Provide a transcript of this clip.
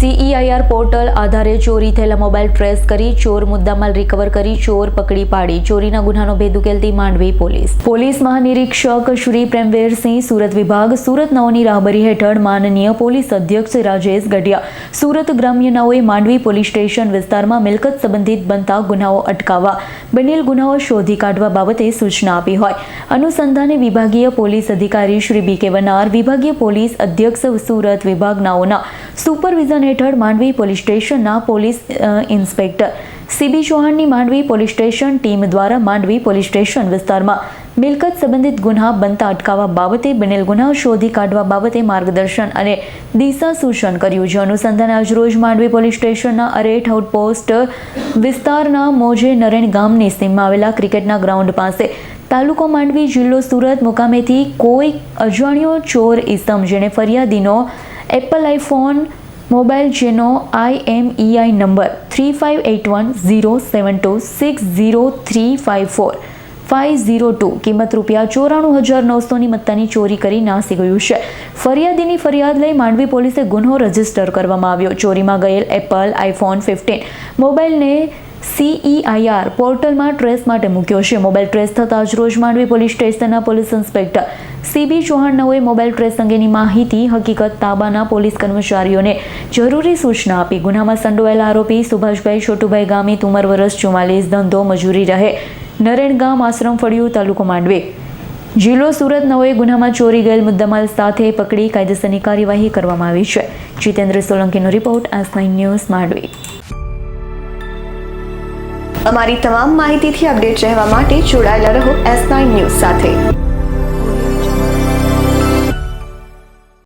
CEIR portal આધારે ચોરી થયેલા મોબાઈલ ટ્રેસ કરી, ચોર મુદ્દામાલ રિકવર કરી, ચોર પકડી પાડી. ચોરીના ગુનાનો ભેદ ઉકેલતી માંડવી પોલીસ. પોલીસ મહાનિરીક્ષક શ્રી પ્રેમવીરસિંહ સુરત વિભાગ, સુરત નવની રાહબરી હેઠળ માનનીય પોલીસ અધ્યક્ષ રાજેશ ગઢિયા. સુરત ગ્રામ્ય નવોએ માંડવી પોલીસ સ્ટેશન વિસ્તારમાં મિલકત સંબંધિત બનતા ગુનાઓ અટકાવવા, બનેલ ગુનાઓ શોધી કાઢવા બાબતે સૂચના આપી હોય. અનુસંધાને વિભાગીય પોલીસ અધિકારી શ્રી બી કે વનાર, વિભાગીય પોલીસ અધ્યક્ષ સુરત વિભાગનાઓના સુપરવિઝન હેઠળ માંડવી પોલીસ સ્ટેશનના પોલીસ ઇન્સ્પેક્ટર. સીબી ચૌહાણની માંડવી પોલીસ સ્ટેશન ટીમ દ્વારા માંડવી પોલીસ સ્ટેશન વિસ્તારમાં મિલકત સંબંધિત ગુના બનતા અટકાવવા બાબતે બનેલ ગુના શોધી કાઢવા બાબતે માર્ગદર્શન અને દિશા સૂચન કર્યું. છે અનુસંધાને આજરોજ માંડવી પોલીસ સ્ટેશનના અરેઠ આઉટપોસ્ટ વિસ્તારના મોજે નરેણ ગામની સીમમાં આવેલા ક્રિકેટના ગ્રાઉન્ડ પાસે તાલુકો માંડવી જિલ્લો સુરત મુકામેથી કોઈ અજાણ્યો ચોર ઇસમ જેણે ફરિયાદીનો એપલ આઈફોન મોબાઈલ જેનો IMEI number three five eight one zero seven two six zero three five four five zero two. કિંમત રૂપિયા ચોરાણું હજાર નવસોની મત્તાની ચોરી કરી નાસી ગયું છે. ફરિયાદીની ફરિયાદ લઈ માંડવી પોલીસે ગુનો રજિસ્ટર કરવામાં આવ્યો. ચોરીમાં ગયેલ એપલ આઈફોન ફિફ્ટીન. મોબાઈલને સીઈઆઈઆર પોર્ટલમાં ટ્રેસ માટે મૂક્યો છે. મોબાઈલ ટ્રેસ થતાં જ રોજ માંડવી પોલીસ સ્ટેશનના police inspector CB Chauhan mobile trace અંગેની માહિતી, હકીકત, તાબાના પોલીસ કર્મચારીઓને જરૂરી સૂચના આપી. ગુનામાં સંડોવાયેલા આરોપી સુભાષભાઈ છોટુભાઈ ગામી તુમર વરસ ચુમ્માલીસ ધંધો, મજૂરી રહે. નરેણ ગામ આશ્રમ ફળિયું તાલુકો માંડવે. જિલ્લો સુરત નવોએ ગુનામાં ચોરી ગયેલ મુદ્દામાલ સાથે પકડી કાયદેસરની કાર્યવાહી કરવામાં આવી છે. Jitendra સોલંકીનો report S nine news Mandvi. અમારી તમામ માહિતીથી અપડેટ રહેવા માટે જોડાયેલા રહો એસ નાઇન ન્યૂઝ સાથે.